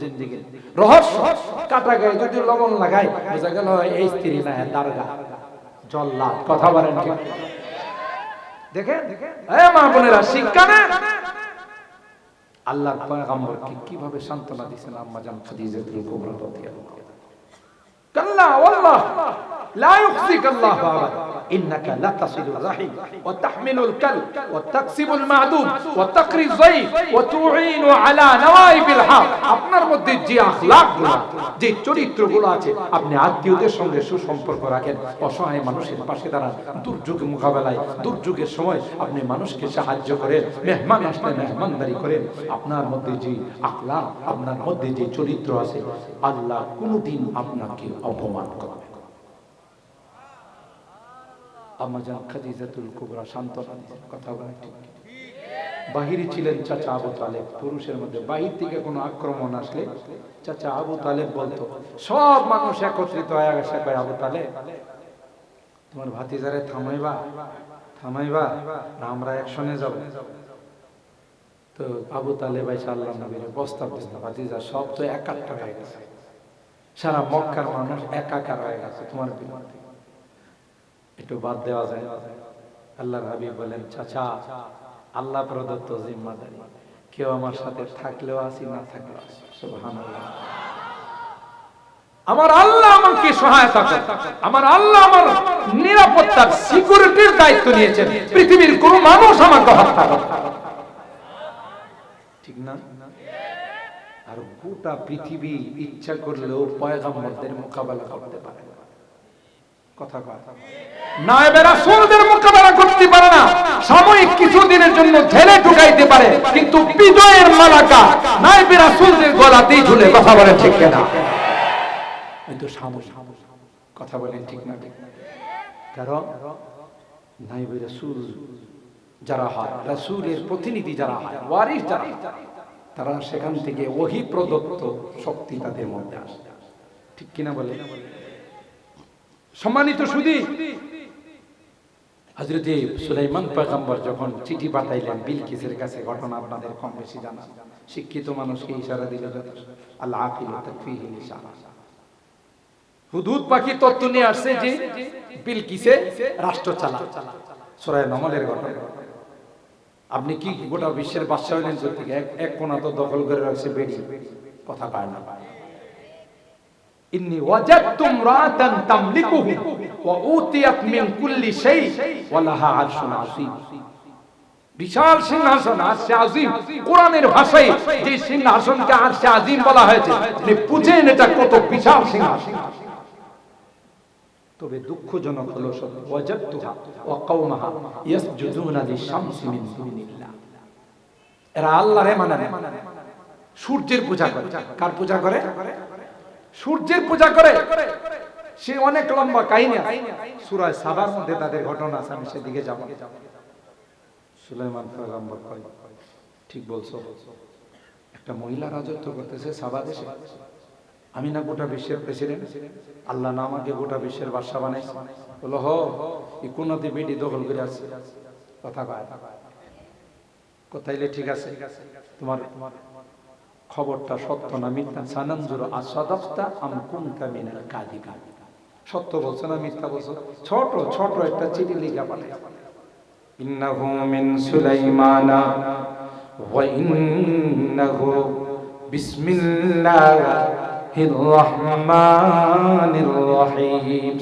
জিন্দিগির রহস্য কাটা গায়ে যদি লবণ লাগায়, বোঝা গেল এই স্ত্রী না কথা বলেন ঠিক। দেখেন? হ্যাঁ মা বোনেরা, শিক্ষা না আল্লাহর কীভাবে সান্ত্বনা দিয়েছেন আম্মা জান খাদিজাতুল কুবরা রাদিয়াল্লাহু আনহা। ওয়াল্লাহ। لا يخزيك الله أبدا إنك لا تصل الرحم وتحمل الكلب وتكسب المعدوم وتقري الضيف وتعين على نوائب الحق আপনার মধ্যে যে আখলাকগুলো যে চরিত্রগুলো আছে আপনি আত্মীয়দের সঙ্গে সুসম্পর্ক রাখেন অসহায় মানুষের পাশে দাঁড়ান দুর্যোগ মোকাবেলায় দুর্যোগের সময় আপনি মানুষকে সাহায্য করেন মেহমান আসলে মেহমানদারি করেন আপনার মধ্যে যে আখলাক আপনার মধ্যে যে চরিত্র আছে আল্লাহ কোনোদিন আপনাকে অপমান করবে না। আম্মা জান খাদিজাতুল কুবরা সান্ত্বনা কথা বলেন ঠিক। বাহিরে ছিলেন চাচা আবু তালেব, পুরুষের মধ্যে। বাহির থেকে কোনো আক্রমণ আসলে চাচা আবু তালেব বলতো, সব মানুষ একত্রিত হয়ে গেছে আবু তালেব, তোমার ভাতিজারে থামাইবা থামাইবা, আমরা একসঙ্গে যাব। তো আবু তালেব আইসা আল্লাহ নবীর প্রস্তাব দিচ্ছে ভাতিজা সব তো একাত্তর হয়ে গেছে। সারা মক্কার মানুষ একাকার হয়ে গেছে তোমার বিরুদ্ধে। একটু বাদ দেওয়া যায়। আল্লাহর হাবিব বলেন, চাচা, আল্লাহ প্রদত্ত জিম্মাদারি। কেউ আমার সাথে থাকলেও আসি, না থাকলেও আসি। আমার আল্লাহ আমাকে সহায়তা করে আমার আল্লাহ আমার নিরাপত্তার সিকিউরিটির দায়িত্ব নিয়েছেন। পৃথিবীর কোন মানুষ আমাকে হত্যা না। ঠিক না? আর গোটা পৃথিবী ইচ্ছা করলেও পয়গাম্বরদের মোকাবেলা করতে পারে না। কথা নায়েবে রাসূলদের মোকাবেলা করতে পারে না। সাময়িক কিছুদিনের জন্য ঢেলে ঢুকাইতে পারে, কিন্তু বিজয়ের মালাকা নায়েবে রাসূলদের গলাতেই ঝুলে, কথা বলে ঠিক না এই তো সাময়িক কথা বলেন ঠিক না। কারণ রাসূল যারা হয়, রাসূলের প্রতিনিধি যারা হয়, ওয়ারিস যারা তারা সেখান থেকে ওহি প্রদত্ত শক্তি তাদের মধ্যে আসে। ঠিক কিনা বলে সম্মানিত সুদী। হজরতে সুলাইমান পয়গম্বর যখন চিঠি পাঠাইলেন বিলকিসের কাছে ঘটনা আপনাদের কম বেশি জানা। শিক্ষিত মানুষকে ইশারা দিল আল্লাহ আকিল তাকফিহিল ইশারা হুদুদ পাখি তত্ত্ব নিয়ে আসছে যে বিলকিসে রাষ্ট্র চালা সরাই নমলের ঘটনা। আপনি কি গোটা বিশ্বের বাদশা হইলেন থেকে এক এক কোনা তো দখল করে রাখছে বেড়ি। কথা পায় না। إني وجدت امرأة تملكهم وأوتيت من كل شيء ولها عرش عظيم বিশাল সিংহাসন আরশে আজিম কোরআনের ভাষায় যে সিংহাসনকে আরশে আজিম বলা হয়েছে আপনি বুঝেন এটা কত বিশাল সিংহাসন তবে দুঃখজনক হলো সত্য ওয়াজাদতুহা ওয়া কওমাহা ইয়াসজুদুনা লিশামসি মিন দুনিল্লাহ এরা আল্লাহরে মানে না সূর্যের পূজা করে কার পূজা করে সূর্যের পূজা করে। সে অনেক লম্বা কাহিনী সুরায় সাবার মধ্যে তাদের ঘটনা আছে, আমি সেদিকে যাব সুলাইমান কয়, ঠিক বলছো। একটা মহিলা রাজত্ব করতেছে সাবা দেশে। আমি না গোটা বিশ্বের প্রেসিডেন্ট আল্লাহ না আমাকে গোটা বিশ্বের বাদশা বানাইছে? বলো হ বেডি দখল করে আছে কথা কয়। কোথাইলে ঠিক আছে। তোমার তোমার খবরটা সত্য না মিথ্যা? সানানজুর আসাদাক্তা আম কুনতা মিনাল কাযিবিন। সত্য বলছো না মিথ্যা বলছো? ছোট ছোট একটা চিঠি লিখা পাঠাই। ইন্নাহু মিন সুলাইমানা ওয়া ইন্নাহু বিসমিল্লাহির রহমানির রহিম।